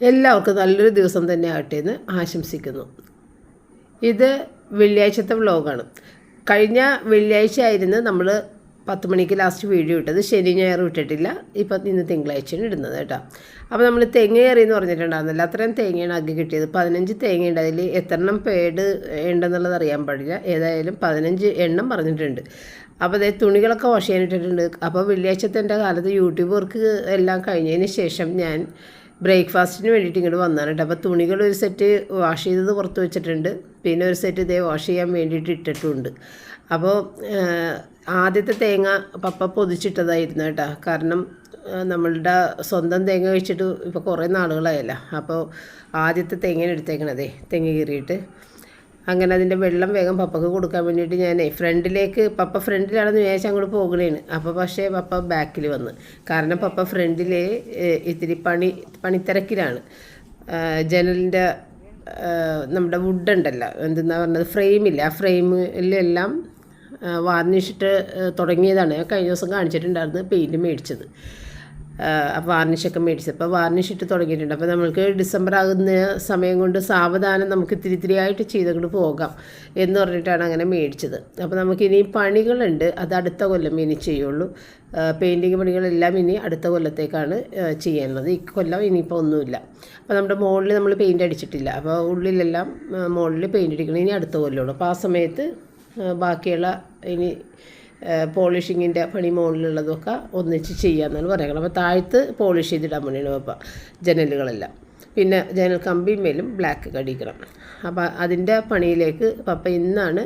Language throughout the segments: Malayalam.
എല്ലാവർക്കും നല്ലൊരു ദിവസം തന്നെ ആകട്ടെ എന്ന് ആശംസിക്കുന്നു. ഇത് വെള്ളിയാഴ്ചത്തെ വ്ലോഗാണ്. കഴിഞ്ഞ വെള്ളിയാഴ്ച ആയിരുന്നു നമ്മൾ പത്ത് മണിക്ക് ലാസ്റ്റ് വീഡിയോ ഇട്ടത്. ശനി ഞായർ ഇട്ടിട്ടില്ല. ഇപ്പം ഇന്ന് തിങ്കളാഴ്ചയാണ് ഇടുന്നത് കേട്ടോ. അപ്പോൾ നമ്മൾ തേങ്ങ കയറി എന്ന് പറഞ്ഞിട്ടുണ്ടായിരുന്നില്ല. അത്രയും തേങ്ങയാണ് അഗ്ഗി കിട്ടിയത്. പതിനഞ്ച് തേങ്ങ ഉണ്ട്. അതിൽ എത്രണ്ണം പേട് ഉണ്ടെന്നുള്ളത് അറിയാൻ പാടില്ല. ഏതായാലും പതിനഞ്ച് എണ്ണം പറഞ്ഞിട്ടുണ്ട്. അപ്പോൾ അതേ തുണികളൊക്കെ വാഷ് ചെയ്യാനിട്ടിട്ടുണ്ട് അപ്പോൾ വെള്ളിയാഴ്ചത്തെ എന്റെ കാലത്ത് യൂട്യൂബ് വർക്ക് എല്ലാം കഴിഞ്ഞതിന് ശേഷം ഞാൻ ബ്രേക്ക്ഫാസ്റ്റിന് വേണ്ടിയിട്ട് ഇങ്ങോട്ട് വന്നതാണ് കേട്ടോ അപ്പോൾ തുണികൾ ഒരു സെറ്റ് വാഷ് ചെയ്തത് പുറത്ത് വെച്ചിട്ടുണ്ട്. പിന്നെ ഒരു സെറ്റ് ഇതേ വാഷ് ചെയ്യാൻ വേണ്ടിയിട്ട് ഇട്ടിട്ടുണ്ട്. അപ്പോൾ ആദ്യത്തെ തേങ്ങ പപ്പ പൊതിച്ചിട്ടതായിരുന്നു കേട്ടോ. കാരണം നമ്മളുടെ സ്വന്തം തേങ്ങ വെച്ചിട്ട് ഇപ്പോൾ കുറേ നാളുകളായല്ലോ. അപ്പോൾ ആദ്യത്തെ തേങ്ങയാണ് എടുത്തേക്കണതേ. തെങ്ങ് കീറിയിട്ട്. അങ്ങനെ അതിന്റെ വെള്ളം വേഗം പപ്പക്ക് കൊടുക്കാൻ വേണ്ടിയിട്ട് ഞാൻ ഫ്രണ്ടിലേക്ക് പപ്പ ഫ്രണ്ടിലാണെന്ന് വിചാരിച്ച് അങ്ങോട്ട് പോകണേന് അപ്പോൾ പക്ഷേ പപ്പ ബാക്കിൽ വന്ന്. കാരണം പപ്പ ഫ്രണ്ടിൽ ഇത്തിരി പണി പണിത്തിരക്കിലാണ്. ജനലിന്റെ നമ്മുടെ വുഡ് ഉണ്ടല്ലോ എന്തെന്നാ പറഞ്ഞത് ഫ്രെയിമില്ല ആ ഫ്രെയിമിലെല്ലാം വാർണിഷിട്ട് തുടങ്ങിയതാണ്. കഴിഞ്ഞ ദിവസം കാണിച്ചിട്ടുണ്ടായിരുന്നു പെയിന്റ് മേടിച്ചത്. അപ്പോൾ മേടിച്ചത് അപ്പോൾ വാർണിഷ് ഇട്ട് തുടങ്ങിയിട്ടുണ്ട്. അപ്പോൾ നമ്മൾക്ക് ഡിസംബർ ആകുന്ന സമയം കൊണ്ട് സാവധാനം നമുക്ക് ഇത്തിരി ഇത്തിരി ആയിട്ട് ചെയ്തുകൊണ്ട് പോകാം എന്ന് പറഞ്ഞിട്ടാണ് അങ്ങനെ മേടിച്ചത്. അപ്പോൾ നമുക്ക് ഇനി പണികളുണ്ട്. അത് അടുത്ത കൊല്ലം ഇനി ചെയ്യുള്ളൂ. പെയിന്റിങ് പണികളെല്ലാം ഇനി അടുത്ത കൊല്ലത്തേക്കാണ് ചെയ്യാനുള്ളത്. ഈ കൊല്ലം ഇനിയിപ്പോൾ ഒന്നുമില്ല. അപ്പോൾ നമ്മുടെ മുകളിൽ നമ്മൾ പെയിന്റ് അടിച്ചിട്ടില്ല. അപ്പോൾ ഉള്ളിലെല്ലാം മുകളിൽ പെയിന്റ് അടിക്കണം. ഇനി അടുത്ത കൊല്ലമുള്ളൂ അപ്പോൾ ആ സമയത്ത് ബാക്കിയുള്ള ഇനി പോളിഷിങ്ങിന്റെ പണി മുകളിലുള്ളതൊക്കെ ഒന്നിച്ച് ചെയ്യാമെന്നാണ് പറയുന്നത്. അപ്പോൾ താഴത്ത് പോളിഷ് ചെയ്തിടാൻ വേണ്ടിയാണ് പപ്പ ജനലുകളെല്ലാം. പിന്നെ ജനൽ കമ്പിമേലും ബ്ലാക്ക് കടിക്കണം അപ്പോൾ അതിന്റെ പണിയിലേക്ക് പപ്പ ഇന്നാണ്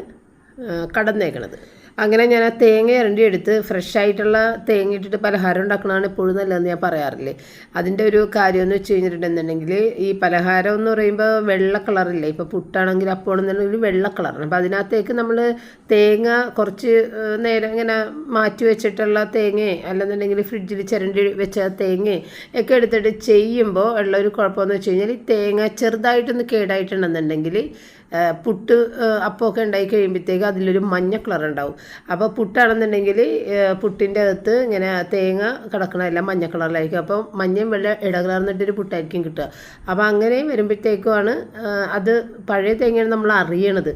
കടന്നേക്കണത്. അങ്ങനെ ഞാൻ ആ തേങ്ങ ഇരണ്ടി എടുത്ത് ഫ്രഷ് ആയിട്ടുള്ള തേങ്ങ ഇട്ടിട്ട് പലഹാരം ഉണ്ടാക്കണതാണ് എപ്പോഴും നല്ലതെന്ന് ഞാൻ പറയാറില്ലേ. അതിന്റെ ഒരു കാര്യം എന്ന് വെച്ച് കഴിഞ്ഞിട്ടുണ്ടെന്നുണ്ടെങ്കിൽ ഈ പലഹാരം എന്ന് പറയുമ്പോൾ വെള്ള കളറില്ലേ. ഇപ്പോൾ പുട്ടാണെങ്കിൽ അപ്പോണെന്നുണ്ടെങ്കിൽ വെള്ള കളറാണ്. അപ്പോൾ അതിനകത്തേക്ക് നമ്മൾ തേങ്ങ കുറച്ച് നേരം ഇങ്ങനെ മാറ്റി വെച്ചിട്ടുള്ള തേങ്ങ അല്ലെന്നുണ്ടെങ്കിൽ ഫ്രിഡ്ജിൽ ചിരണ്ടി വെച്ച തേങ്ങ ഒക്കെ എടുത്തിട്ട് ചെയ്യുമ്പോൾ ഉള്ള ഒരു കുഴപ്പമെന്ന് വെച്ച് കഴിഞ്ഞാൽ ഈ തേങ്ങ ചെറുതായിട്ടൊന്ന് കേടായിട്ടുണ്ടെന്നുണ്ടെങ്കിൽ പുട്ട് അപ്പമൊക്കെ ഉണ്ടായി കഴിയുമ്പോഴത്തേക്ക് അതിലൊരു മഞ്ഞ കളർ ഉണ്ടാവും. അപ്പോൾ പുട്ടാണെന്നുണ്ടെങ്കിൽ പുട്ടിന്റെ അകത്ത് ഇങ്ങനെ തേങ്ങ കിടക്കണതെല്ലാം മഞ്ഞ കളറിലായിരിക്കും അപ്പോൾ മഞ്ഞയും വെള്ള ഇടകലർന്നിട്ടൊരു പുട്ടായിരിക്കും കിട്ടുക. അപ്പോൾ അങ്ങനെ വരുമ്പോഴത്തേക്കുമാണ് അത് പഴയ തേങ്ങയാണ് നമ്മൾ അറിയണത്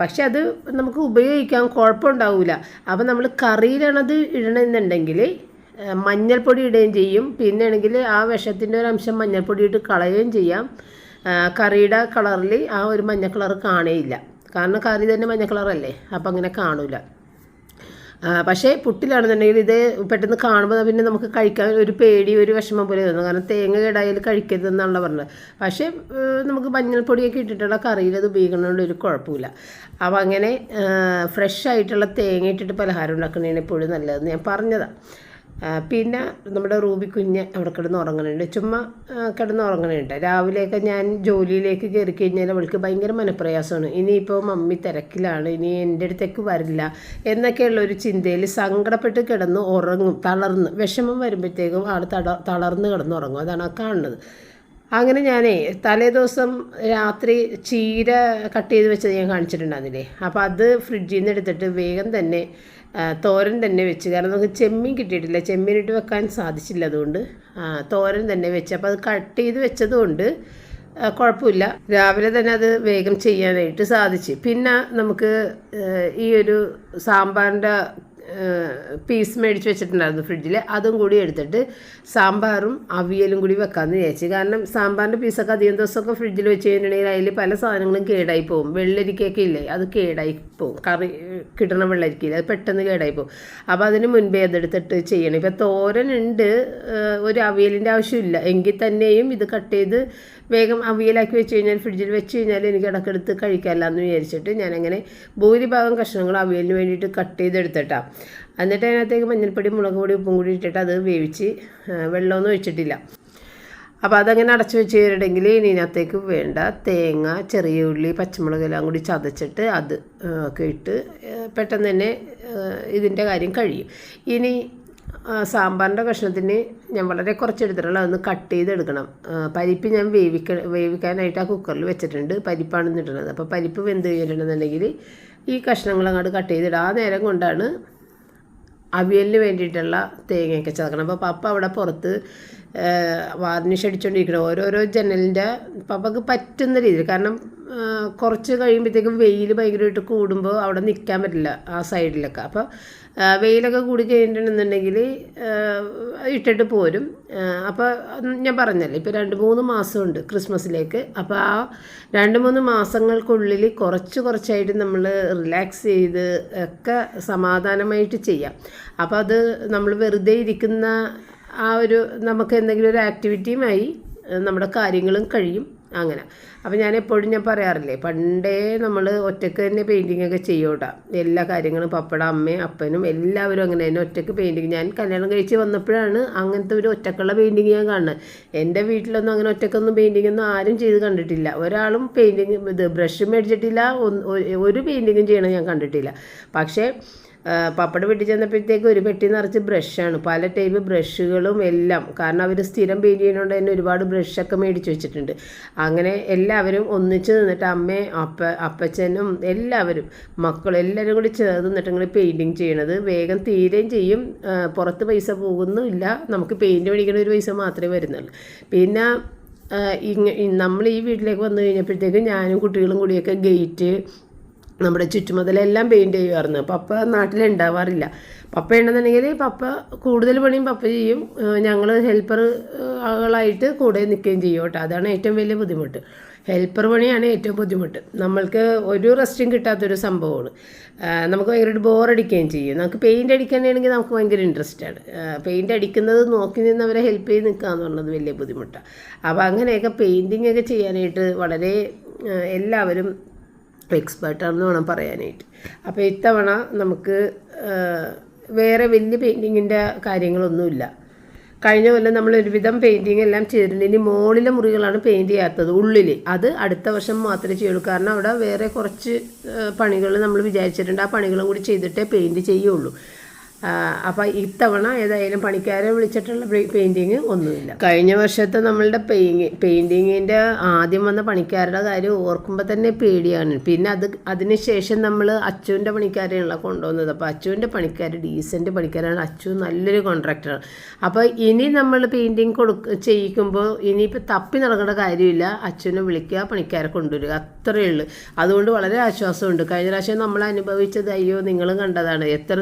പക്ഷേ അത് നമുക്ക് ഉപയോഗിക്കാൻ കുഴപ്പമുണ്ടാവില്ല അപ്പോൾ നമ്മൾ കറിയിലാണത് ഇടണമെന്നുണ്ടെങ്കിൽ മഞ്ഞൾപ്പൊടി ഇടുകയും ചെയ്യും. പിന്നെ ആണെങ്കിൽ ആ വിഷത്തിന്റെ ഒരു അംശം മഞ്ഞൾപ്പൊടി ഇട്ട് കളയുകയും ചെയ്യാം. കറിയുടെ കളറിൽ ആ ഒരു മഞ്ഞ കളർ കാണേയില്ല. കാരണം കറി തന്നെ മഞ്ഞ കളറല്ലേ? അപ്പം അങ്ങനെ കാണൂല. ആ, പക്ഷേ പുട്ടിലാണെന്നുണ്ടെങ്കിൽ ഇത് പെട്ടെന്ന് കാണുമ്പോൾ പിന്നെ നമുക്ക് കഴിക്കാൻ ഒരു പേടി ഒരു വിഷമം പോലെ തോന്നുന്നു കാരണം തേങ്ങ കേടായാൽ കഴിക്കരുതെന്നാണല്ലോ പറഞ്ഞത്. പക്ഷേ നമുക്ക് മഞ്ഞൾപ്പൊടിയൊക്കെ ഇട്ടിട്ടുള്ള കറിയിൽ അത് ഉപയോഗിക്കുന്നതുകൊണ്ട് ഒരു കുഴപ്പമില്ല. അപ്പോൾ അങ്ങനെ ഫ്രഷ് ആയിട്ടുള്ള തേങ്ങ ഇട്ടിട്ട് പലഹാരം ഉണ്ടാക്കുന്നതിന് എപ്പോഴും നല്ലതെന്ന് ഞാൻ പറഞ്ഞതാണ് പിന്നെ നമ്മുടെ റൂബി കുഞ്ഞ് അവിടെ കിടന്ന് ഉറങ്ങണുണ്ട് ചുമ്മാ കിടന്ന് ഉറങ്ങണുണ്ട് രാവിലെയൊക്കെ ഞാൻ ജോലിയിലേക്ക് കയറി കഴിഞ്ഞാൽ അവൾക്ക് ഭയങ്കര മനപ്രയാസമാണ്. ഇനിയിപ്പോൾ മമ്മി തിരക്കിലാണ്. ഇനി എന്റെ അടുത്തേക്ക് വരില്ല എന്നൊക്കെയുള്ള ഒരു ചിന്തയിൽ സങ്കടപ്പെട്ട് കിടന്ന് ഉറങ്ങും തളർന്ന്. വിഷമം വരുമ്പോഴത്തേക്കും ആൾ തട തളർന്ന് കിടന്ന് ഉറങ്ങും. അതാണ് ആ കാണുന്നത്. അങ്ങനെ ഞാനേ തലേ ദിവസം രാത്രി ചീര കട്ട് ചെയ്ത് വെച്ചത് ഞാൻ കാണിച്ചിട്ടുണ്ടായിരുന്നില്ലേ? അപ്പോൾ അത് ഫ്രിഡ്ജിൽ നിന്ന് എടുത്തിട്ട് വേഗം തന്നെ തോരൻ തന്നെ വെച്ച്. കാരണം നമുക്ക് ചെമ്മീൻ കിട്ടിയിട്ടില്ല. ചെമ്മീനിട്ട് വെക്കാൻ സാധിച്ചില്ല അതുകൊണ്ട്. തോരൻ തന്നെ വെച്ച്. അപ്പോൾ അത് കട്ട് ചെയ്ത് വെച്ചതുകൊണ്ട് കുഴപ്പമില്ല. രാവിലെ തന്നെ അത് വേഗം ചെയ്യാനായിട്ട് സാധിച്ചു. പിന്നെ നമുക്ക് ഈ ഒരു സാമ്പാറിന്റെ പീസ് മേടിച്ച് വെച്ചിട്ടുണ്ടായിരുന്നു ഫ്രിഡ്ജിൽ അതും കൂടി എടുത്തിട്ട് സാമ്പാറും അവിയലും കൂടി വെക്കാമെന്ന് വിചാരിച്ചു. കാരണം സാമ്പാറിന്റെ പീസൊക്കെ അധികം ദിവസമൊക്കെ ഫ്രിഡ്ജിൽ വെച്ച് കഴിഞ്ഞിട്ടുണ്ടെങ്കിൽ അതിൽ പല സാധനങ്ങളും കേടായി പോകും. വെള്ളരിക്കയൊക്കെ ഇല്ലേ അത് കേടായി പോകും. കറി കിട്ടണ വെള്ളരിക്കയില്ല അത് പെട്ടെന്ന് കേടായി പോകും. അപ്പോൾ അതിന് മുൻപേ അതെടുത്തിട്ട് ചെയ്യണം. ഇപ്പോൾ തോരനുണ്ട് ഒരു അവിയലിന്റെ ആവശ്യമില്ല. എങ്കിൽ തന്നെയും ഇത് കട്ട് ചെയ്ത് വേഗം അവിയലാക്കി വെച്ച് കഴിഞ്ഞാൽ ഫ്രിഡ്ജിൽ വെച്ച് കഴിഞ്ഞാൽ എനിക്ക് ഇടക്കെടുത്ത് കഴിക്കാമല്ലോ എന്ന് വിചാരിച്ചിട്ട് ഞാനങ്ങനെ ഭൂരിഭാഗം കഷ്ണങ്ങൾ അവിയലിന് വേണ്ടിയിട്ട് കട്ട് ചെയ്തെടുത്തിട്ടാണ് എന്നിട്ട് അതിനകത്തേക്ക് മഞ്ഞൾപ്പൊടി മുളക് പൊടി ഉപ്പും കൂടി ഇട്ടിട്ട് അത് വേവിച്ച് വെള്ളമൊന്നും ഒഴിച്ചിട്ടില്ല. അപ്പോൾ അതങ്ങനെ അടച്ചു വെച്ച് കഴിഞ്ഞിട്ടുണ്ടെങ്കിൽ ഇനി ഇതിനകത്തേക്ക് വേണ്ട തേങ്ങ ചെറിയ ഉള്ളി പച്ചമുളക് എല്ലാം കൂടി ചതച്ചിട്ട് അത് ഒക്കെ ഇട്ട് പെട്ടെന്ന് തന്നെ ഇതിന്റെ കാര്യം കഴിയും. ഇനി സാമ്പാറിന്റെ കഷ്ണത്തിന് ഞാൻ വളരെ കുറച്ച് എടുത്തിട്ടുള്ളൂ. അതൊന്ന് കട്ട് ചെയ്തെടുക്കണം. പരിപ്പ് ഞാൻ വേവിക്ക വേവിക്കാനായിട്ട് ആ കുക്കറിൽ വെച്ചിട്ടുണ്ട്. പരിപ്പാണ് ഇടുന്നത്. അപ്പോൾ പരിപ്പ് വെന്ത് കഴിഞ്ഞിട്ടുണ്ടെന്നുണ്ടെങ്കിൽ ഈ കഷ്ണങ്ങൾ അങ്ങോട്ട് കട്ട് ചെയ്തിടുക ആ നേരം കൊണ്ടാണ് അവിയലിന് വേണ്ടിയിട്ടുള്ള തേങ്ങയൊക്കെ ചതക്കണം അപ്പോൾ പപ്പ അവിടെ പുറത്ത് വാർണിഷ് അടിച്ചുകൊണ്ടിരിക്കണം ഓരോരോ ജനലിന്റെ പപ്പക്ക് പറ്റുന്ന രീതിയിൽ. കാരണം കുറച്ച് കഴിയുമ്പോഴത്തേക്കും വെയിൽ ഭയങ്കരമായിട്ട് കൂടുമ്പോൾ അവിടെ നിൽക്കാൻ പറ്റില്ല ആ സൈഡിലൊക്കെ. അപ്പോൾ വെയിലൊക്കെ കൂടി കഴിഞ്ഞിട്ടുണ്ടെന്നുണ്ടെങ്കിൽ ഇട്ടിട്ട് പോരും. അപ്പോൾ ഞാൻ പറഞ്ഞല്ലേ ഇപ്പോൾ രണ്ട് മൂന്ന് മാസമുണ്ട് ക്രിസ്മസിലേക്ക്. അപ്പോൾ ആ രണ്ട് മൂന്ന് മാസങ്ങൾക്കുള്ളിൽ കുറച്ച് കുറച്ചായിട്ട് നമ്മൾ റിലാക്സ് ചെയ്ത് ഒക്കെ സമാധാനമായിട്ട് ചെയ്യാം. അപ്പോൾ അത് നമ്മൾ വെറുതെ ഇരിക്കുന്ന ആ ഒരു നമുക്ക് എന്തെങ്കിലും ഒരു ആക്ടിവിറ്റിയുമായി നമ്മുടെ കാര്യങ്ങളും കഴിയും. അങ്ങനെ. അപ്പോൾ ഞാൻ എപ്പോഴും ഞാൻ പറയാറില്ലേ പണ്ടേ നമ്മൾ ഒറ്റയ്ക്ക് തന്നെ പെയിന്റിങ് ഒക്കെ ചെയ്യൂട്ടാ. എല്ലാ കാര്യങ്ങളും പപ്പട അമ്മയും അപ്പനും എല്ലാവരും അങ്ങനെ തന്നെ ഒറ്റയ്ക്ക് പെയിന്റിങ് ഞാൻ കല്യാണം കഴിച്ച് വന്നപ്പോഴാണ് അങ്ങനത്തെ ഒരു ഒറ്റക്കുള്ള പെയിന്റിങ് ഞാൻ കാണുന്നത്. എന്റെ വീട്ടിലൊന്നും അങ്ങനെ ഒറ്റക്കൊന്നും പെയിന്റിംഗ് ഒന്നും ആരും ചെയ്ത് കണ്ടിട്ടില്ല. ഒരാളും പെയിന്റിങ് ഇത് ബ്രഷ് മേടിച്ചിട്ടില്ല ഒരു- പെയിന്റിങ്ങും ചെയ്യണം ഞാൻ കണ്ടിട്ടില്ല. പക്ഷേ പപ്പട വീട്ടിൽ ചെന്നപ്പോഴത്തേക്ക് ഒരു പെട്ടി നിറച്ച് ബ്രഷാണ്. പല ടൈപ്പ് ബ്രഷുകളും എല്ലാം. കാരണം അവർ സ്ഥിരം പെയിന്റ് ചെയ്യുന്നതുകൊണ്ട് തന്നെ ഒരുപാട് ബ്രഷൊക്കെ മേടിച്ച് വെച്ചിട്ടുണ്ട്. അങ്ങനെ എല്ലാവരും ഒന്നിച്ച് നിന്നിട്ട് അമ്മയും അപ്പ അപ്പച്ചനും എല്ലാവരും മക്കളും എല്ലാവരും കൂടി ചേർന്ന് നിന്നിട്ട് ഇങ്ങനെ പെയിന്റിങ് ചെയ്യണത്. വേഗം തീരുകയും ചെയ്യും. പുറത്ത് പൈസ പോകുന്നില്ല നമുക്ക് പെയിന്റ് മേടിക്കുന്ന ഒരു പൈസ മാത്രമേ വരുന്നുള്ളൂ. പിന്നെ ഇങ്ങ നമ്മൾ ഈ വീട്ടിലേക്ക് വന്നു കഴിഞ്ഞപ്പോഴത്തേക്കും ഞാനും കുട്ടികളും കൂടിയൊക്കെ ഗേറ്റ് നമ്മുടെ ചുറ്റുമതിലെല്ലാം പെയിന്റ് ചെയ്യുമായിരുന്നു പപ്പ നാട്ടിലുണ്ടാവാറില്ല. പപ്പ ഉണ്ടെന്നുണ്ടെങ്കിൽ പപ്പ കൂടുതൽ പണിയും പപ്പ ചെയ്യും. ഞങ്ങൾ ഹെൽപ്പർ ആളായിട്ട് കൂടെ നിൽക്കുകയും ചെയ്യും കേട്ടോ. അതാണ് ഏറ്റവും വലിയ ബുദ്ധിമുട്ട്. ഹെൽപ്പർ പണിയാണ് ഏറ്റവും ബുദ്ധിമുട്ട്. നമ്മൾക്ക് ഒരു റെസ്റ്റും കിട്ടാത്തൊരു സംഭവമാണ്. നമുക്ക് ഭയങ്കരമായിട്ട് ബോറടിക്കുകയും ചെയ്യും. നമുക്ക് പെയിന്റ് അടിക്കാനാണെങ്കിൽ നമുക്ക് ഭയങ്കര ഇൻട്രസ്റ്റ് ആണ്. പെയിന്റ് അടിക്കുന്നത് നോക്കി നിന്ന് അവരെ ഹെൽപ്പ് ചെയ്ത് നിൽക്കുക എന്ന് പറയുന്നത് വലിയ ബുദ്ധിമുട്ടാണ്. അപ്പോൾ അങ്ങനെയൊക്കെ പെയിന്റിങ് ഒക്കെ ചെയ്യാനായിട്ട് വളരെ ആ, എല്ലാവരും എക്സ്പേർട്ടാണെന്ന് വേണം പറയാനായിട്ട്. അപ്പോൾ ഇത്തവണ നമുക്ക് വേറെ വലിയ പെയിന്റിങ്ങിന്റെ കാര്യങ്ങളൊന്നുമില്ല. കഴിഞ്ഞ കൊല്ലം നമ്മൾ ഒരുവിധം പെയിന്റിങ് എല്ലാം ചെയ്തിട്ടുണ്ട്. ഇനി മുകളിലെ മുറികളാണ് പെയിന്റ് ചെയ്യാത്തത് ഉള്ളിൽ അത് അടുത്ത വർഷം മാത്രമേ ചെയ്യുള്ളൂ. കാരണം അവിടെ വേറെ കുറച്ച് പണികൾ നമ്മൾ വിചാരിച്ചിട്ടുണ്ട്. ആ പണികളും കൂടി ചെയ്തിട്ടേ പെയിന്റ് ചെയ്യുള്ളൂ. അപ്പോൾ ഇത്തവണ ഏതായാലും പണിക്കാരെ വിളിച്ചിട്ടുള്ള പെയിന്റിങ് ഒന്നുമില്ല. കഴിഞ്ഞ വർഷത്തെ നമ്മളുടെ പെയിങ് പെയിന്റിങ്ങിന്റെ ആദ്യം വന്ന പണിക്കാരുടെ കാര്യം ഓർക്കുമ്പോൾ തന്നെ പേടിയാണ്. പിന്നെ അത് അതിനുശേഷം നമ്മൾ അച്ചുവിന്റെ പണിക്കാരെയാണല്ലോ കൊണ്ടുവന്നത്. അപ്പോൾ അച്ചുവിന്റെ പണിക്കാർ ഡീസന്റ് പണിക്കാരാണ്. അച്ചു നല്ലൊരു കോൺട്രാക്ടറാണ് അപ്പോൾ ഇനി നമ്മൾ പെയിന്റിങ് കൊടുക്ക ചെയ്യിക്കുമ്പോൾ ഇനിയിപ്പോൾ തപ്പി നടക്കേണ്ട കാര്യമില്ല. അച്ഛനെ വിളിക്കുക പണിക്കാരെ കൊണ്ടുവരിക. അത്രയേ ഉള്ളൂ. അതുകൊണ്ട് വളരെ ആശ്വാസമുണ്ട്. കഴിഞ്ഞ പ്രാവശ്യം നമ്മൾ അനുഭവിച്ചത് അയ്യോ നിങ്ങൾ കണ്ടതാണ്. എത്ര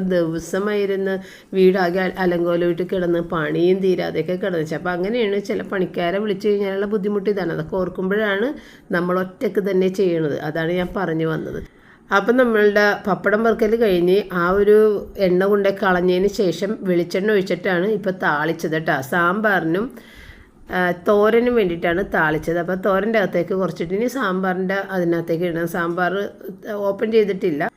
ദിവസമായിരുന്നു വീടാകെ അലങ്കോലമായിട്ട് കിടന്ന് പണിയും തീരാതെയൊക്കെ കിടന്നു അപ്പോൾ അങ്ങനെയാണ് ചില പണിക്കാരെ വിളിച്ചു കഴിഞ്ഞാലുള്ള ബുദ്ധിമുട്ട് ഇതാണ്. അതൊക്കെ ഓർക്കുമ്പോഴാണ് നമ്മൾ ഒറ്റയ്ക്ക് തന്നെ ചെയ്യണത്. അതാണ് ഞാൻ പറഞ്ഞു വന്നത്. അപ്പം നമ്മളുടെ പപ്പടം വറുക്കൽ കഴിഞ്ഞ് ആ ഒരു എണ്ണ കൊണ്ട് കളഞ്ഞതിന് ശേഷം വെളിച്ചെണ്ണ ഒഴിച്ചിട്ടാണ് ഇപ്പോൾ താളിച്ചത് കേട്ടോ. സാമ്പാറിനും തോരനും വേണ്ടിയിട്ടാണ് താളിച്ചത്. അപ്പോൾ തോരന്റെ അകത്തേക്ക് കുറച്ചിട്ട് ഇനി സാമ്പാറിന്റെ അതിനകത്തേക്ക് ഇടണം. സാമ്പാർ ഓപ്പൺ ചെയ്തിട്ടില്ല.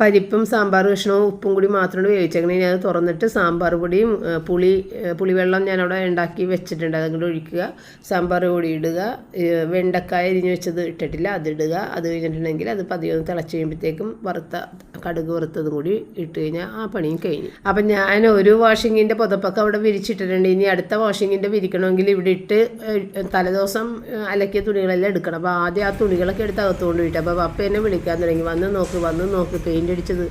പരിപ്പും സാമ്പാർ കഷ്ണവും ഉപ്പും കൂടി മാത്രമാണ് വേവിച്ചേക്കണേ. ഞാൻ അത് തുറന്നിട്ട് സാമ്പാർ പൊടിയും പുളി പുളിവെള്ളം ഞാനവിടെ ഉണ്ടാക്കി വെച്ചിട്ടുണ്ട്. അതങ്ങോട്ട് ഒഴിക്കുക. സാമ്പാർ പൊടി ഇടുക. വെണ്ടക്കായ അരിഞ്ഞ് വെച്ചത് ഇട്ടിട്ടില്ല. അതിടുക അത് കഴിഞ്ഞിട്ടുണ്ടെങ്കിൽ അത് പതിയെ ഒന്ന് തിളച്ച് കഴിയുമ്പോഴത്തേക്കും വറുത്ത കടുക് വറുത്തതും കൂടി ഇട്ട് കഴിഞ്ഞാൽ ആ പണിയും കഴിഞ്ഞു. അപ്പം ഞാൻ ഒരു വാഷിങ്ങിന്റെ പുതപ്പൊക്കെ അവിടെ വിരിച്ചിട്ടിട്ടുണ്ട്. ഇനി അടുത്ത വാഷിങ്ങിന്റെ വിരിക്കണമെങ്കിൽ ഇവിടെ ഇട്ട് തലേദിവസം അലക്കിയ തുണികളെല്ലാം എടുക്കണം. അപ്പോൾ ആദ്യം ആ തുണികളൊക്കെ എടുത്ത് അകത്തുകൊണ്ട് വിട്ടു അപ്പോൾ പപ്പ എന്നെ വിളിക്കാൻ തുടങ്ങി. വന്ന് നോക്ക് വന്ന് നോക്ക്. പെയിന്റ് അടിച്ചത്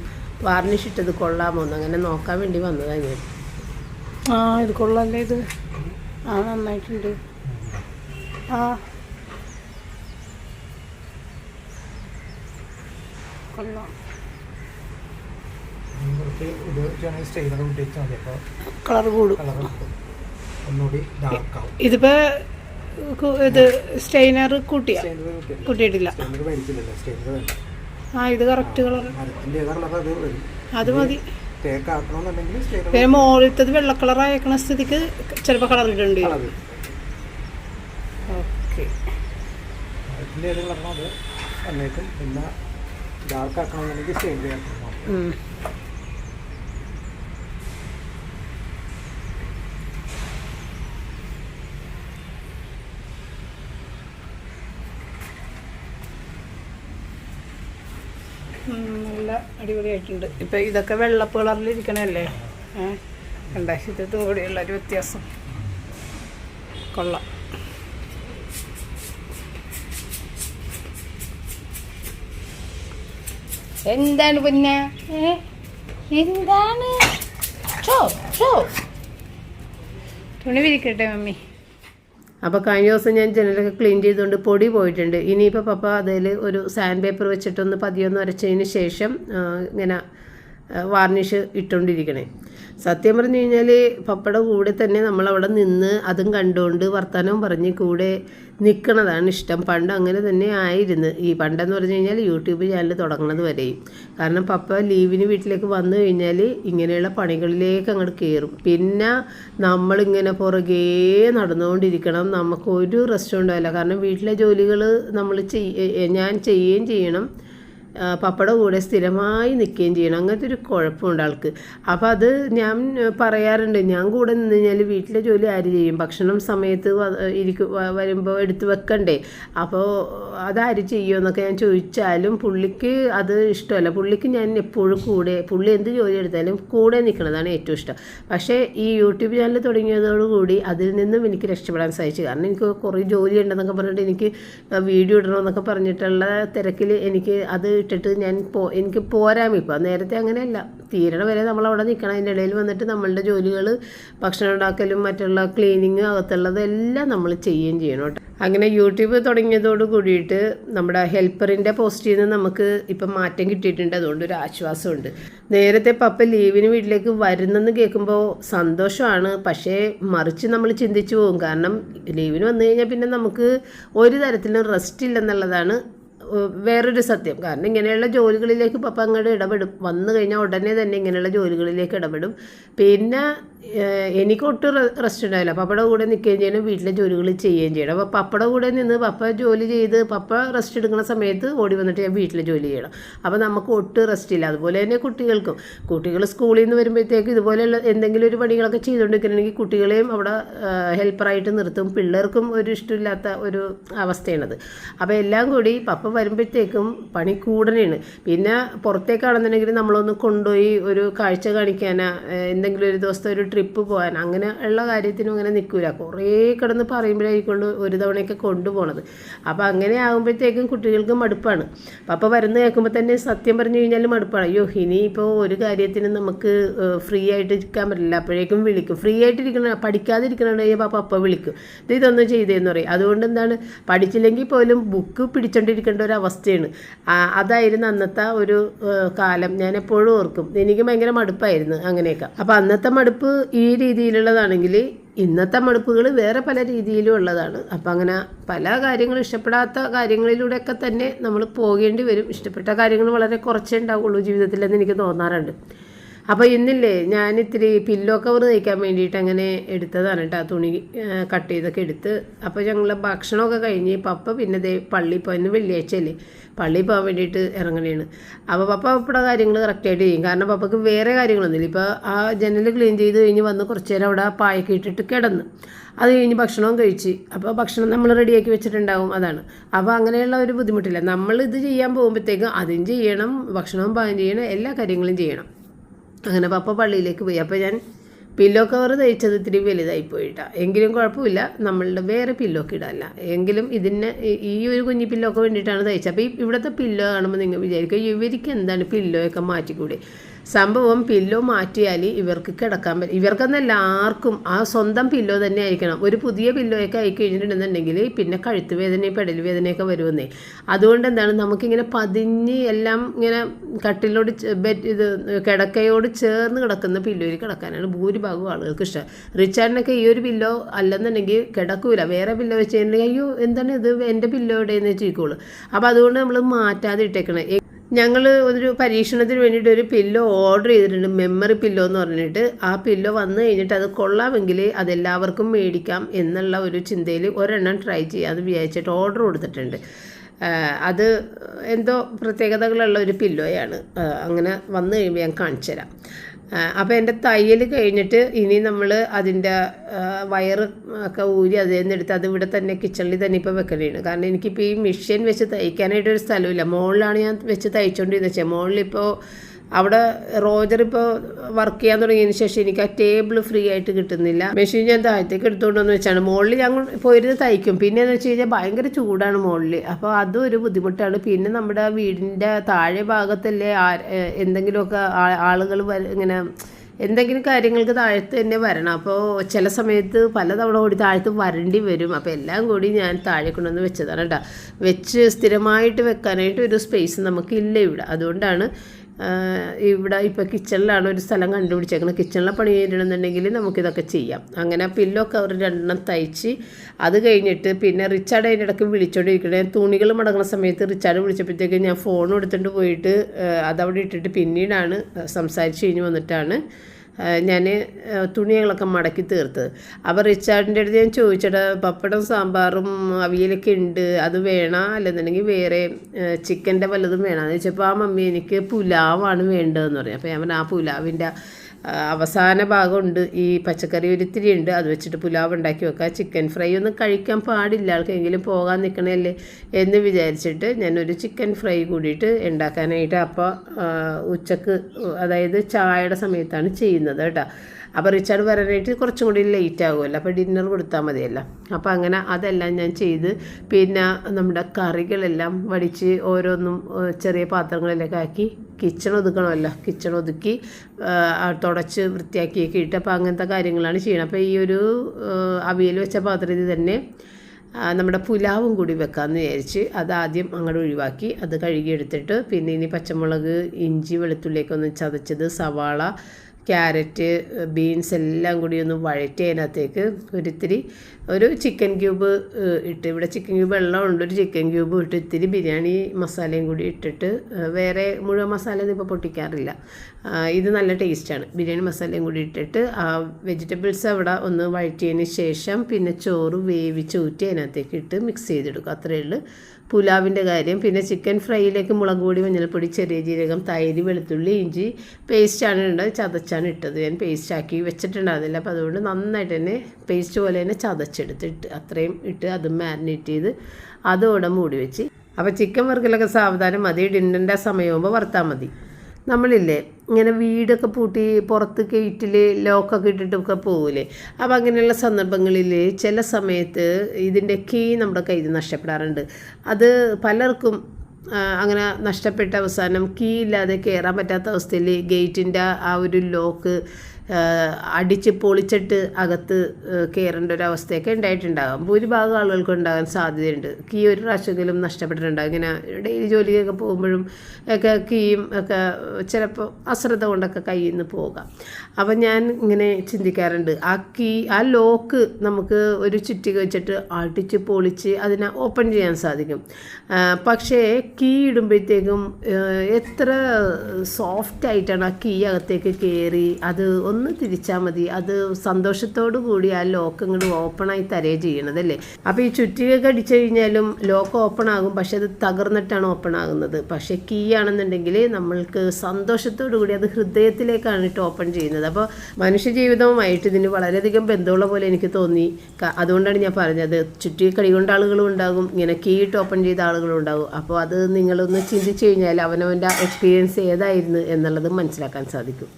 വാർണിഷ് ഇട്ടത് കൊള്ളാമോ എന്ന് അങ്ങനെ നോക്കാൻ വേണ്ടി വന്നതാണ് ഞാൻ. ആ ഇത് കൊള്ളാല്ലേ ഇത്? ആ നന്നായിട്ടുണ്ട്. ആ. കൊള്ളാം. കളർ കൂടും. ഇതിപ്പോ ഇത് സ്റ്റെയിനർ കൂട്ടിയ? കൂട്ടിയിട്ടില്ല. ആ ഇത് കറക്റ്റ് കളർ അത് മതി. പിന്നെ മുകളിലത്തത് വെള്ള കളർ അയക്കണ സ്ഥിതിക്ക് ചിലപ്പോൾ കളർ ഇടണ്ട ഓക്കെ പിന്നെ ഡാർക്ക് ആക്കണമെന്നുണ്ടെങ്കിൽ ആക്കണം നല്ല അടിപൊളിയായിട്ടുണ്ട്. ഇപ്പം ഇതൊക്കെ വെള്ളപ്പ് കളറിലിരിക്കണല്ലേ ഏഹ് കണ്ട? ഇതും കൂടിയുള്ള ഒരു വ്യത്യാസം. കൊള്ളാം. എന്താണ് പിന്നെ? എന്താണ്? ചോ ചോ. തുണി വിരിക്കട്ടെ മമ്മി? അപ്പോൾ കഴിഞ്ഞ ദിവസം ഞാൻ ജനലൊക്കെ ക്ലീൻ ചെയ്തുകൊണ്ട് പൊടി പോയിട്ടുണ്ട്. ഇനിയിപ്പോൾ പപ്പ അതിൽ ഒരു സാൻഡ് പേപ്പർ വെച്ചിട്ടൊന്ന് പതിയൊന്ന് വരച്ചതിന് ശേഷം ഇങ്ങനെ വാർണിഷ് ഇട്ടുകൊണ്ടിരിക്കണേ സത്യം പറഞ്ഞു കഴിഞ്ഞാൽ പപ്പയുടെ കൂടെ തന്നെ നമ്മളവിടെ നിന്ന് അതും കണ്ടുകൊണ്ട് വർത്തമാനം പറഞ്ഞ് കൂടെ നിൽക്കണതാണ് ഇഷ്ടം. പണ്ട് അങ്ങനെ തന്നെ ആയിരുന്നു. ഈ പണ്ടെന്ന് പറഞ്ഞു കഴിഞ്ഞാൽ യൂട്യൂബ് ചാനൽ തുടങ്ങുന്നത് വരെയും. കാരണം പപ്പ ലീവിന് വീട്ടിലേക്ക് വന്നു കഴിഞ്ഞാൽ ഇങ്ങനെയുള്ള പണികളിലേക്ക് അങ്ങോട്ട് കയറും പിന്നെ നമ്മളിങ്ങനെ പുറകേ നടന്നുകൊണ്ടിരിക്കണം. നമുക്കൊരു റെസ്റ്റ് ഉണ്ടാവില്ല. കാരണം വീട്ടിലെ ജോലികൾ നമ്മൾ ചെയ്യ ഞാൻ ചെയ്യുകയും ചെയ്യണം. ആ, പപ്പയുടെ കൂടെ സ്ഥിരമായി നിൽക്കുകയും ചെയ്യണം. അങ്ങനത്തെ ഒരു കുഴപ്പമുണ്ട് ആൾക്ക്. അപ്പോൾ അത് ഞാൻ പറയാറുണ്ട്. ഞാൻ കൂടെ നിന്ന് കഴിഞ്ഞാൽ വീട്ടിലെ ജോലി ആര് ചെയ്യും? ഭക്ഷണം സമയത്ത് ഇരിക്കും വരുമ്പോൾ എടുത്ത് വെക്കണ്ടേ? അപ്പോൾ അതാര് ചെയ്യുമെന്നൊക്കെ ഞാൻ ചോദിച്ചാലും പുള്ളിക്ക് അത് ഇഷ്ടമല്ല. പുള്ളിക്ക് ഞാൻ എപ്പോഴും കൂടെ പുള്ളി എന്ത് ജോലി എടുത്താലും കൂടെ നിൽക്കുന്നതാണ് ഏറ്റവും ഇഷ്ടം. പക്ഷേ ഈ യൂട്യൂബ് ചാനൽ തുടങ്ങിയതോടുകൂടി അതിൽ നിന്നും എനിക്ക് രക്ഷപ്പെടാൻ സാധിച്ചു. കാരണം എനിക്ക് കുറേ ജോലി ഉണ്ടെന്നൊക്കെ പറഞ്ഞിട്ട് എനിക്ക് വീഡിയോ ഇടണമെന്നൊക്കെ പറഞ്ഞിട്ടുള്ള തിരക്കിൽ എനിക്ക് അത് ഇട്ടിട്ട് ഞാൻ പോ എനിക്ക് പോരാം ഇപ്പോൾ നേരത്തെ അങ്ങനെയല്ല. തീരണ വരെ നമ്മൾ അവിടെ നിൽക്കണം അതിന്റെ ഇടയിൽ വന്നിട്ട് നമ്മളുടെ ജോലികൾ ഭക്ഷണം ഉണ്ടാക്കലും മറ്റുള്ള ക്ലീനിങ് അകത്തുള്ളത് എല്ലാം നമ്മൾ ചെയ്യുകയും ചെയ്യണം കേട്ടോ. അങ്ങനെ യൂട്യൂബ് തുടങ്ങിയതോട് കൂടിയിട്ട് നമ്മുടെ ഹെൽപ്പറിന്റെ പോസ്റ്റിൽ നിന്ന് നമുക്ക് ഇപ്പം മാറ്റം കിട്ടിയിട്ടുണ്ട്. അതുകൊണ്ട് ഒരു ആശ്വാസമുണ്ട്. നേരത്തെ പപ്പ ലീവിന് വീട്ടിലേക്ക് വരുന്നെന്ന് കേൾക്കുമ്പോൾ സന്തോഷമാണ്. പക്ഷേ മറിച്ച് നമ്മൾ ചിന്തിച്ചു പോകും. കാരണം ലീവിന് വന്നു കഴിഞ്ഞാൽ പിന്നെ നമുക്ക് ഒരു തരത്തിലും റെസ്റ്റ് ഇല്ലെന്നുള്ളതാണ് വേറൊരു സത്യം. കാരണം ഇങ്ങനെയുള്ള ജോലികളിലേക്ക് പപ്പ അങ്ങോട്ട് ഇടപെടും. വന്നു കഴിഞ്ഞാൽ ഉടനെ തന്നെ ഇങ്ങനെയുള്ള ജോലികളിലേക്ക് ഇടപെടും. പിന്നെ എനിക്കൊട്ടും റെസ്റ്റ് ഉണ്ടാവില്ല. പപ്പയുടെ കൂടെ നിൽക്കുകയും ചെയ്യണം വീട്ടിലെ ജോലികൾ ചെയ്യുകയും ചെയ്യണം. അപ്പോൾ പപ്പയുടെ കൂടെ നിന്ന് പപ്പ ജോലി ചെയ്ത് പപ്പ റെസ്റ്റ് എടുക്കുന്ന സമയത്ത് ഓടി വന്നിട്ട് ഞാൻ വീട്ടിലെ ജോലി ചെയ്യണം. അപ്പോൾ നമുക്ക് ഒട്ടും റെസ്റ്റ് ഇല്ല. അതുപോലെ തന്നെ കുട്ടികൾക്കും. കുട്ടികൾ സ്കൂളിൽ നിന്ന് വരുമ്പോഴത്തേക്ക് ഇതുപോലെയുള്ള എന്തെങ്കിലും ഒരു പണികളൊക്കെ ചെയ്തുകൊണ്ടിരിക്കണമെങ്കിൽ കുട്ടികളെയും അവിടെ ഹെൽപ്പറായിട്ട് നിർത്തും. പിള്ളേർക്കും ഒരു ഇഷ്ടമില്ലാത്ത ഒരു അവസ്ഥയാണത്. അപ്പോൾ എല്ലാം കൂടി പപ്പ വരുമ്പോഴത്തേക്കും പണി കൂടുതലാണ് പിന്നെ പുറത്തേക്കാണെന്നുണ്ടെങ്കിൽ നമ്മളൊന്ന് കൊണ്ടുപോയി ഒരു കാഴ്ച കാണിക്കാനാ എന്തെങ്കിലും ഒരു ദിവസത്തെ ഒരു ട്രിപ്പ് പോകാൻ അങ്ങനെ ഉള്ള കാര്യത്തിനും അങ്ങനെ നിൽക്കില്ല കുറേ കിടന്ന് പറയുമ്പോഴായിക്കൊണ്ട് ഒരു തവണയൊക്കെ കൊണ്ടുപോകണത് അപ്പോൾ അങ്ങനെ ആകുമ്പോഴത്തേക്കും കുട്ടികൾക്ക് മടുപ്പാണ്. അപ്പോൾ വരുന്ന കേൾക്കുമ്പോൾ തന്നെ സത്യം പറഞ്ഞു കഴിഞ്ഞാൽ മടുപ്പാണ്. അയ്യോ ഇനിയിപ്പോൾ ഒരു കാര്യത്തിനും നമുക്ക് ഫ്രീ ആയിട്ട് ഇരിക്കാൻ പറ്റില്ല. അപ്പോഴേക്കും വിളിക്കും. ഫ്രീ ആയിട്ടിരിക്കണ പഠിക്കാതിരിക്കണമെങ്കിൽ പാപ്പ അപ്പ വിളിക്കും. ഇത് ഇതൊന്നും ചെയ്തേന്ന് പറയും. അതുകൊണ്ട് എന്താണ്? പഠിച്ചില്ലെങ്കിൽ പോലും ബുക്ക് പിടിച്ചോണ്ടിരിക്കേണ്ട ഒരു അവസ്ഥയാണ് ആ, അതായിരുന്നു അന്നത്തെ ഒരു കാലം. ഞാൻ എപ്പോഴും ഓർക്കും. എനിക്ക് ഭയങ്കര മടുപ്പായിരുന്നു അങ്ങനെയൊക്കെ. അപ്പോൾ അന്നത്തെ മടുപ്പ് ഈ രീതിയിലുള്ളതാണെങ്കിൽ ഇന്നത്തെ മടുപ്പുകൾ വേറെ പല രീതിയിലും ഉള്ളതാണ്. അപ്പം അങ്ങനെ പല കാര്യങ്ങളും ഇഷ്ടപ്പെടാത്ത കാര്യങ്ങളിലൂടെയൊക്കെ തന്നെ നമ്മൾ പോകേണ്ടി വരും. ഇഷ്ടപ്പെട്ട കാര്യങ്ങൾ വളരെ കുറച്ചേ ഉണ്ടാവുള്ളൂ ജീവിതത്തിലെന്ന് എനിക്ക് തോന്നാറുണ്ട്. അപ്പോൾ ഇന്നില്ലേ ഞാൻ ഇത്തിരി പില്ലോ കവർ തയ്ക്കാൻ വേണ്ടിയിട്ട് അങ്ങനെ എടുത്തതാണ് കേട്ടോ തുണി കട്ട് ചെയ്തൊക്കെ എടുത്ത്. അപ്പോൾ ഞങ്ങൾ ഭക്ഷണമൊക്കെ കഴിഞ്ഞ് പപ്പ പിന്നെ ദേ പള്ളി പോയിന്ന് വെള്ളിയാഴ്ചയല്ലേ. പള്ളിയിൽ പോകാൻ വേണ്ടിയിട്ട് ഇറങ്ങണേണ്. അപ്പോൾ പപ്പ പപ്പയുടെ കാര്യങ്ങൾ കറക്റ്റായിട്ട് ചെയ്യും. കാരണം പപ്പക്ക് വേറെ കാര്യങ്ങളൊന്നുമില്ല. ഇപ്പോൾ ആ ജനൽ ക്ലീൻ ചെയ്ത് കഴിഞ്ഞ് വന്ന് കുറച്ച് നേരം അവിടെ പായൊക്കെ ഇട്ടിട്ട് കിടന്ന്. അത് കഴിഞ്ഞ് ഭക്ഷണവും കഴിച്ച്. അപ്പോൾ ഭക്ഷണം നമ്മൾ റെഡിയാക്കി വെച്ചിട്ടുണ്ടാവും അതാണ്. അപ്പോൾ അങ്ങനെയുള്ള ഒരു ബുദ്ധിമുട്ടില്ല. നമ്മൾ ഇത് ചെയ്യാൻ പോകുമ്പോഴത്തേക്കും അതും ചെയ്യണം ഭക്ഷണവും പാകം ചെയ്യണം എല്ലാ കാര്യങ്ങളും ചെയ്യണം. അങ്ങനെ പപ്പ പള്ളിയിലേക്ക് പോയി. അപ്പോൾ ഞാൻ പില്ലോ കവർ തയ്ച്ചത് ഇത്തിരി വലുതായി പോയിട്ടാ. എങ്കിലും കുഴപ്പമില്ല. നമ്മളുടെ വേറെ പില്ലോക്ക് ഇടാല്ല. എങ്കിലും ഇതിന് ഈ- ഒരു കുഞ്ഞി പില്ലോക്ക് വേണ്ടിയിട്ടാണ് തയ്ച്ചത് അപ്പോൾ ഈ ഇവിടുത്തെ പില്ലോ കാണുമ്പോൾ നിങ്ങൾ വിചാരിക്കുക ഇവർക്ക് എന്താണ് പില്ലോയൊക്കെ മാറ്റിക്കൂടെ? സംഭവം പില്ലോ മാറ്റിയാൽ ഇവർക്ക് കിടക്കാൻ പറ്റും ഇവർക്കെന്നല്ല ആർക്കും ആ സ്വന്തം പില്ലോ തന്നെ ആയിരിക്കണം. ഒരു പുതിയ പില്ലോയൊക്കെ ആയി കഴിഞ്ഞിട്ടുണ്ടെന്നുണ്ടെങ്കിൽ പിന്നെ കഴുത്ത് വേദനയും പെടൽ വേദനയൊക്കെ വരുമെന്നേ. അതുകൊണ്ട് എന്താണ് നമുക്കിങ്ങനെ പതിഞ്ഞ് എല്ലാം ഇങ്ങനെ കട്ടിലോട് ഇത് കിടക്കയോട് ചേർന്ന് കിടക്കുന്ന പില്ലോയിൽ കിടക്കാനാണ് ഭൂരിഭാഗം ആളുകൾക്ക് ഇഷ്ടം റിച്ചാർഡിനൊക്കെ ഈ ഒരു പില്ലോ അല്ലെന്നുണ്ടെങ്കിൽ കിടക്കൂല. വേറെ പില്ലോ വെച്ച് കഴിഞ്ഞിട്ടുണ്ടെങ്കിൽ അയ്യോ എന്താണ് ഇത്? എന്റെ പില്ലോ എവിടെയെന്ന് ചോദിക്കുള്ളൂ. അപ്പോൾ അതുകൊണ്ട് നമ്മൾ മാറ്റാതെ ഇട്ടേക്കണം. ഞങ്ങൾ ഒരു പരീക്ഷണത്തിന് വേണ്ടിയിട്ട് ഒരു പില്ലോ ഓർഡർ ചെയ്തിട്ടുണ്ട്. മെമ്മറി പില്ലോ എന്ന് പറഞ്ഞിട്ട്. ആ പില്ലോ വന്നു കഴിഞ്ഞിട്ട് അത് കൊള്ളാമെങ്കിൽ അതെല്ലാവർക്കും മേടിക്കാം എന്നുള്ള ഒരു ചിന്തയിൽ ഒരെണ്ണം ട്രൈ ചെയ്യാമെന്ന് വിചാരിച്ചിട്ട് ഓർഡർ കൊടുത്തിട്ടുണ്ട്. അത് എന്തോ പ്രത്യേകതകളുള്ള ഒരു പില്ലോയാണ്. അങ്ങനെ വന്നു കഴിയുമ്പോൾ ഞാൻ കാണിച്ചു തരാം അപ്പോൾ എന്റെ തയ്യൽ കഴിഞ്ഞിട്ട് ഇനി നമ്മൾ അതിന്റെ വയർ ഒക്കെ ഊരി അതിൽ നിന്ന് എടുത്ത് അത് ഇവിടെ തന്നെ കിച്ചണിൽ തന്നെ ഇപ്പോൾ വെക്കലാണ്. കാരണം എനിക്കിപ്പോൾ ഈ മെഷീൻ വെച്ച് തയ്ക്കാനായിട്ടൊരു സ്ഥലമില്ല. മുകളിലാണ് ഞാൻ വെച്ച് തയ്ച്ചുകൊണ്ടിരുന്നത് മുകളിലിപ്പോൾ അവിടെ റോജർ ഇപ്പോൾ വർക്ക് ചെയ്യാൻ തുടങ്ങിയതിന് ശേഷം എനിക്ക് ആ ടേബിൾ ഫ്രീ ആയിട്ട് കിട്ടുന്നില്ല. മെഷീൻ ഞാൻ താഴത്തേക്ക് എടുത്തുകൊണ്ട് വന്ന് വെച്ചാണ്. മുകളിൽ ഞങ്ങൾ പോയിരുന്ന് തയ്ക്കും. പിന്നെ എന്ന് വെച്ച് കഴിഞ്ഞാൽ ഭയങ്കര ചൂടാണ് മുകളിൽ അപ്പോൾ അതും ഒരു ബുദ്ധിമുട്ടാണ്. പിന്നെ നമ്മുടെ വീടിന്റെ താഴെ ഭാഗത്തല്ലേ എന്തെങ്കിലുമൊക്കെ ആളുകൾ ഇങ്ങനെ എന്തെങ്കിലും കാര്യങ്ങൾക്ക് താഴത്ത് തന്നെ വരണം. അപ്പോൾ ചില സമയത്ത് പലതവണ കൂടി താഴത്ത് വരേണ്ടി വരും. അപ്പോൾ എല്ലാം കൂടി ഞാൻ താഴെ കൊണ്ടുവന്ന് വെച്ചതാണ് കേട്ടോ. വെച്ച് സ്ഥിരമായിട്ട് വെക്കാനായിട്ട് ഒരു സ്പേസ് നമുക്കില്ല ഇവിടെ. അതുകൊണ്ടാണ് ഇവിടെ ഇപ്പോൾ കിച്ചണിലാണ് ഒരു സ്ഥലം കണ്ടുപിടിച്ചേക്കുന്നത് കിച്ചണിലെ പണി ചെയ്യണമെന്നുണ്ടെങ്കിൽ നമുക്കിതൊക്കെ ചെയ്യാം. അങ്ങനെ പില്ലോ കവർ രണ്ടെണ്ണം തയ്ച്ച് അത് കഴിഞ്ഞിട്ട് പിന്നെ റിച്ചാർഡ് അതിന്റെ ഇടയ്ക്ക് വിളിച്ചോണ്ടിരിക്കണേ. തുണികൾ മടങ്ങുന്ന സമയത്ത് റിച്ചാർഡ് വിളിച്ചപ്പോഴത്തേക്ക് ഞാൻ ഫോൺ എടുത്തുകൊണ്ട് പോയിട്ട് അതവിടെ ഇട്ടിട്ട് പിന്നീടാണ് സംസാരിച്ച് കഴിഞ്ഞ് വന്നിട്ടാണ്. ഞാൻ തുണികളൊക്കെ മടക്കി തീർത്തത് അപ്പോൾ റിച്ചാർഡിന്റെ അടുത്ത് ഞാൻ ചോദിച്ചിട്ട് പപ്പടം സാമ്പാറും അവിയലൊക്കെ ഉണ്ട് അത് വേണോ? അല്ലെന്നുണ്ടെങ്കിൽ വേറെ ചിക്കന്റെ വല്ലതും വേണമെന്ന് ചോദിച്ചപ്പോൾ ആ മമ്മി എനിക്ക് പുലാവാണ് വേണ്ടതെന്ന് പറഞ്ഞു. അപ്പോൾ ഞാൻ പറഞ്ഞു ആ പുലാവിന്റെ അവസാന ഭാഗമുണ്ട്. ഈ പച്ചക്കറി ഒരിത്തിരി ഉണ്ട് അത് വെച്ചിട്ട് പുലാവ് ഉണ്ടാക്കി വെക്കാം ചിക്കൻ ഫ്രൈ ഒന്നും കഴിക്കാൻ പാടില്ല. ആൾക്കെങ്കിലും പോകാൻ നിൽക്കണല്ലേ എന്ന് വിചാരിച്ചിട്ട് ഞാനൊരു ചിക്കൻ ഫ്രൈ കൂടിയിട്ട് ഉണ്ടാക്കാനായിട്ട് അപ്പോൾ ഉച്ചയ്ക്ക് അതായത് ചായയുടെ സമയത്താണ് ചെയ്യുന്നത് കേട്ടോ. അപ്പോൾ റിച്ചാർഡ് വരാനായിട്ട് കുറച്ചും കൂടി ലേറ്റ് ആകുമല്ലോ. അപ്പോൾ ഡിന്നർ കൊടുത്താൽ മതിയല്ലോ. അപ്പോൾ അങ്ങനെ അതെല്ലാം ഞാൻ ചെയ്ത് പിന്നെ നമ്മുടെ കറികളെല്ലാം വടിച്ച് ഓരോന്നും ചെറിയ പാത്രങ്ങളിലൊക്കെ ആക്കി കിച്ചൺ ഒതുക്കണമല്ലോ. കിച്ചൺ ഒതുക്കി തുടച്ച് വൃത്തിയാക്കിയൊക്കെ ഇട്ട് അപ്പോൾ അങ്ങനത്തെ കാര്യങ്ങളാണ് ചെയ്യണം അപ്പോൾ ഈ ഒരു അവിയൽ വെച്ച പാത്രത്തിൽ തന്നെ നമ്മുടെ പുലാവും കൂടി വെക്കാമെന്ന് വിചാരിച്ച് അത് ആദ്യം അങ്ങോട്ട് ഒഴിവാക്കി അത് കഴുകിയെടുത്തിട്ട് പിന്നെ ഇനി പച്ചമുളക് ഇഞ്ചി വെളുത്തുള്ളിയൊക്കെ ഒന്ന് ചതച്ചത് സവാള ക്യാരറ്റ് ബീൻസ് എല്ലാം കൂടി ഒന്ന് വഴറ്റി അതിനകത്തേക്ക് ഒരിത്തിരി ഒരു ചിക്കൻ ക്യൂബ് ഇട്ട്. ഇവിടെ ചിക്കൻ ക്യൂബ് വെള്ളമുണ്ട്. ഒരു ചിക്കൻ ക്യൂബ് ഇട്ട് ഇത്തിരി ബിരിയാണി മസാലയും കൂടി ഇട്ടിട്ട് വേറെ മുഴുവൻ മസാല ഒന്നും ഇപ്പോൾ പൊട്ടിക്കാറില്ല. ഇത് നല്ല ടേസ്റ്റാണ് ബിരിയാണി മസാലയും കൂടി ഇട്ടിട്ട് ആ വെജിറ്റബിൾസ് അവിടെ ഒന്ന് വഴറ്റിയതിന് ശേഷം പിന്നെ ചോറ് വേവിച്ച് ഊറ്റി അതിനകത്തേക്ക് ഇട്ട് മിക്സ് ചെയ്തെടുക്കും. അത്രയേ ഉള്ളൂ. പുലാവിന്റെ കാര്യം. പിന്നെ ചിക്കൻ ഫ്രൈയിലേക്ക് മുളക് പൊടി മഞ്ഞൾപ്പൊടി ചെറിയ ജീരകം തൈര് വെളുത്തുള്ളി ഇഞ്ചി പേസ്റ്റാണ് ഉണ്ടത് ചതച്ചാണ് ഇട്ടത്. ഞാൻ പേസ്റ്റാക്കി വെച്ചിട്ടുണ്ടായിരുന്നില്ല. അപ്പോൾ അതുകൊണ്ട് നന്നായിട്ട് തന്നെ പേസ്റ്റ് പോലെ തന്നെ ചതച്ചെടുത്തിട്ട് അത്രയും ഇട്ട് അത് മാരിനേറ്റ് ചെയ്ത് അതോടെ മൂടി വെച്ച്. അപ്പോൾ ചിക്കൻ വർക്കിലൊക്കെ സാവധാനം മതി. ഡിന്നറിന്റെ സമയമാകുമ്പോൾ വറുത്താൽ മതി. നമ്മളില്ലേ ഇങ്ങനെ വീടൊക്കെ പൂട്ടി പുറത്ത് ഗേറ്റിൽ ലോക്കൊക്കെ ഇട്ടിട്ടൊക്കെ പോകില്ലേ അപ്പോൾ അങ്ങനെയുള്ള സന്ദർഭങ്ങളിൽ ചില സമയത്ത് ഇതിന്റെ കീ നമ്മുടെ കയ്യിൽ നഷ്ടപ്പെടാറുണ്ട്. അത് പലർക്കും അങ്ങനെ നഷ്ടപ്പെട്ട അവസാനം കീ ഇല്ലാതെ കയറാൻ പറ്റാത്ത അവസ്ഥയിൽ ഗേറ്റിന്റെ ആ ഒരു ലോക്ക് അടിച്ച് പൊളിച്ചിട്ട് അകത്ത് കയറേണ്ട ഒരു അവസ്ഥയൊക്കെ ഉണ്ടായിട്ടുണ്ടാകാം. ഭൂരിഭാഗം ആളുകൾക്ക് ഉണ്ടാകാൻ സാധ്യതയുണ്ട്. കീ ഒരു പ്രാവശ്യമെങ്കിലും നഷ്ടപ്പെട്ടിട്ടുണ്ടാകും ഇങ്ങനെ ഡെയിലി ജോലിക്കൊക്കെ പോകുമ്പോഴും ഒക്കെ കീയും ഒക്കെ ചിലപ്പോൾ അശ്രദ്ധ കൊണ്ടൊക്കെ കയ്യിൽ നിന്ന് പോകാം. അപ്പം ഞാൻ ഇങ്ങനെ ചിന്തിക്കാറുണ്ട്. ആ കീ ആ ലോക്ക് നമുക്ക് ഒരു ചുറ്റിക വെച്ചിട്ട് അടിച്ച് പൊളിച്ച് അതിനെ ഓപ്പൺ ചെയ്യാൻ സാധിക്കും. പക്ഷേ കീ ഇടുമ്പോഴത്തേക്കും എത്ര സോഫ്റ്റ് ആയിട്ടാണ് ആ കീ അകത്തേക്ക് കയറി അത് ഒന്ന് തിരിച്ചാൽ മതി. അത് സന്തോഷത്തോടു കൂടി ആ ലോക്ക് ഇങ്ങോട്ട് ഓപ്പണായി തരേ ചെയ്യണതല്ലേ അപ്പോൾ ഈ ചുറ്റിക അടിച്ചു കഴിഞ്ഞാലും ലോക്ക് ഓപ്പൺ ആകും. പക്ഷെ അത് തകർന്നിട്ടാണ് ഓപ്പൺ ആകുന്നത്. പക്ഷേ കീ ആണെന്നുണ്ടെങ്കിൽ നമ്മൾക്ക് സന്തോഷത്തോടു കൂടി അത് ഹൃദയത്തിലേക്കാണ് ഇട്ട് ഓപ്പൺ ചെയ്യുന്നത്. അപ്പോൾ മനുഷ്യ ജീവിതവുമായിട്ട് ഇതിന് വളരെയധികം ബന്ധമുള്ള പോലെ എനിക്ക് തോന്നി. അതുകൊണ്ടാണ് ഞാൻ പറഞ്ഞത്. ചുറ്റി കൈകൊണ്ട് ആളുകളും ഉണ്ടാകും. ഇങ്ങനെ കീ ഇട്ട് ഓപ്പൺ ചെയ്ത ആളുകളും ഉണ്ടാകും. അപ്പോൾ അത് നിങ്ങളൊന്ന് ചിന്തിച്ചു കഴിഞ്ഞാൽ അവനവന്റെ എക്സ്പീരിയൻസ് ഏതായിരുന്നു എന്നുള്ളത് മനസ്സിലാക്കാൻ സാധിക്കും.